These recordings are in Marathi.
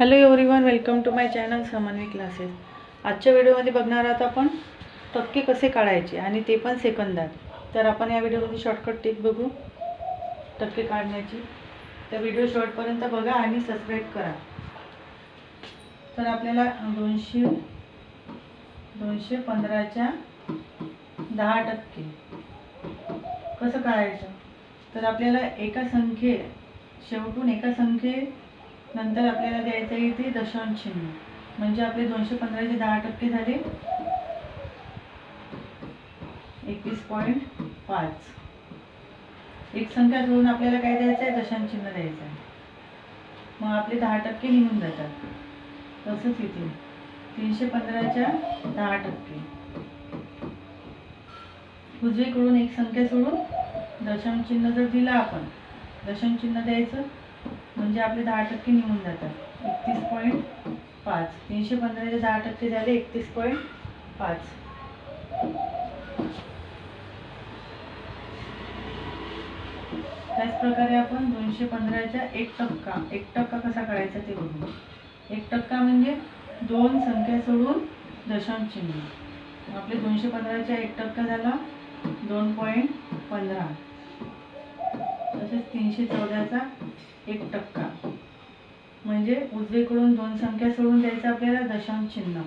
Hello everyone welcome to my channel Samanvi classes आजच्या व्हिडिओमध्ये बघणार आहोत आपण टक्के कसे काढायचे आणि ते पण सेकंदात. तर आपण या व्हिडिओमध्ये शॉर्टकट टिप बघू टक्के काढण्याची. तर व्हिडिओ शॉर्टपर्यंत बघा आणि सबस्क्राईब करा. तर आपल्याला दोनशे दोनशे पंधराच्या दहा टक्के. कसं काढायचं? तर आपल्याला एका संख्ये शेवटून एका संख्ये नंतर आपल्याला द्यायचं आहे इथे दशांश चिन्ह. म्हणजे आपले दोनशे पंधराचे दहा टक्के झाले. एकवीस पॉईंट पाच. एक संख्या जोडून आपल्याला काय द्यायचं आहे? दशांश चिन्ह द्यायचं आहे. मग आपले दहा टक्के निघून जातात. तसंच इथे. तीनशे पंधराच्या दहा टक्के. उजवीकडून एक संख्या सोडून दशांश चिन्ह जर दिलं आपण दशांश चिन्ह द्यायचं. म्हणजे आपले दहा टक्के निघून जातात. एकतीस पॉईंट पाच. तीनशे पंधराचे दहा टक्के झाले एकतीस पॉईंट पाच. त्याचप्रकारे आपण दोनशे पंधराच्या एक टक्का एक टक्का कसा काढायचा ते बघू. एक टक्का म्हणजे दोन संख्या सोडून दशांश चिन्ह. आपले दोनशे पंधराच्या एक टक्का झाला दोन पॉईंट पंधरा. तसेच तीनशे चौदाचा एक टक्का. म्हणजे उजवीकडून दोन संख्या सोडून द्यायचं आपल्याला दशांश चिन्ह.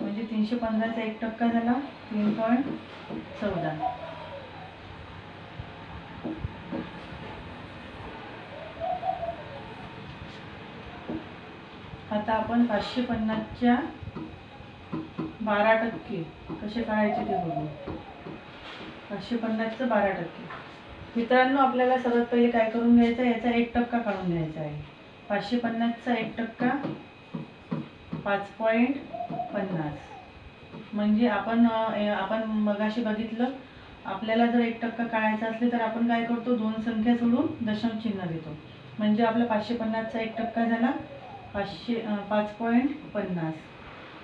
म्हणजे तीनशे पंधराचा एक टक्का झाला तीन पॉईंट चौदा. आता आपण पाचशे पन्नासच्या बारा टक्के कसे काढायचे ते बघू. पाचशे पन्नासचं बारा टक्के. मित्रांनो आपल्याला सर्वात पहिले काय करून घ्यायचं आहे? याचा एक टक्का काढून घ्यायचा आहे. पाचशे पन्नासचा एक टक्का. पाच पॉईंट पन्नास. म्हणजे आपण आपण मगाशी बघितलं आपल्याला जर एक टक्का काढायचा असले तर आपण काय करतो? दोन संख्या सोडून दशांश चिन्ह देतो. म्हणजे आपला पाचशे पन्नासचा एक टक्का झाला. पाचशे पाच पॉईंट पन्नास.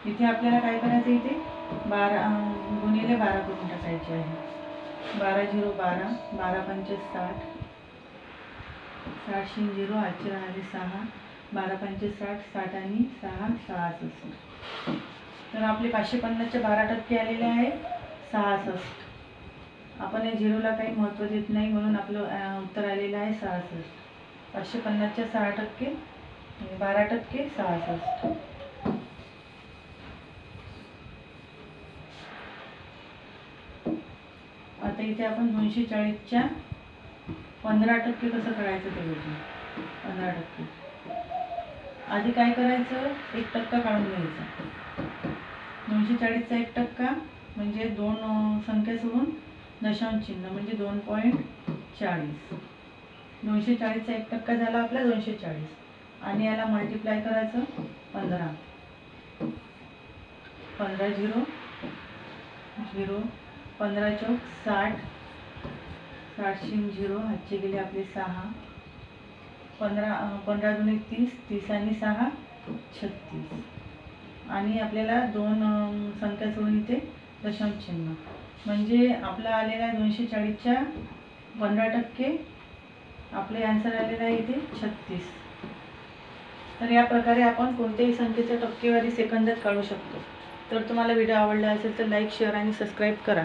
इथे आपल्याला काय करायचं इथे? बारा गुणिले बारा करून टाकायचे आहे. बारा झिरो बारा बारा पंचे साठ साठ शून्य झिरो आठशे राहणारे सहा बारा पंचे साठ साठ आणि सहा सहासष्ट. तर आपले पाचशे पन्नासचे बारा टक्के आलेले आहे सहासष्ट. आपण या झिरोला काही महत्त्व देत नाही म्हणून आपलं उत्तर आलेलं आहे सहासष्ट. पाचशे पन्नासच्या सहा टक्के बारा टक्के सहासष्ट. आता इथे आपण दोनशे चाळीसच्या पंधरा टक्के कसं करायचं ते बघू पंधरा टक्के. आधी काय करायचं? एक टक्का काढून घ्यायचा. दोनशे चाळीसचा एक टक्का म्हणजे दोन संख्या सोडून दशांश चिन्ह म्हणजे दोन पॉईंट चाळीस. दोनशे चाळीसचा एक टक्का झाला आपला दोनशे चाळीस. आणि याला मल्टिप्लाय करायचं पंधरा. पंधरा झिरो झिरो पंधरा चौक साठ साठशे झिरो हातचे गेले आपले सहा. पंधरा पंधरा दुणे तीस तीस आणि सहा छत्तीस. आणि आपल्याला दोन संख्या सोडून इथे दशांश चिन्ह. म्हणजे आपला आलेला आहे दोनशे चाळीसच्या पंधरा टक्के. आपले आन्सर आलेला आहे इथे छत्तीस. तर या प्रकारे आपण कोणत्याही संख्येच्या टक्केवारी सेकंदात काढू शकतो. तर तुम्हाला व्हिडिओ आवडला असेल तर लाईक शेअर आणि सबस्क्राईब करा.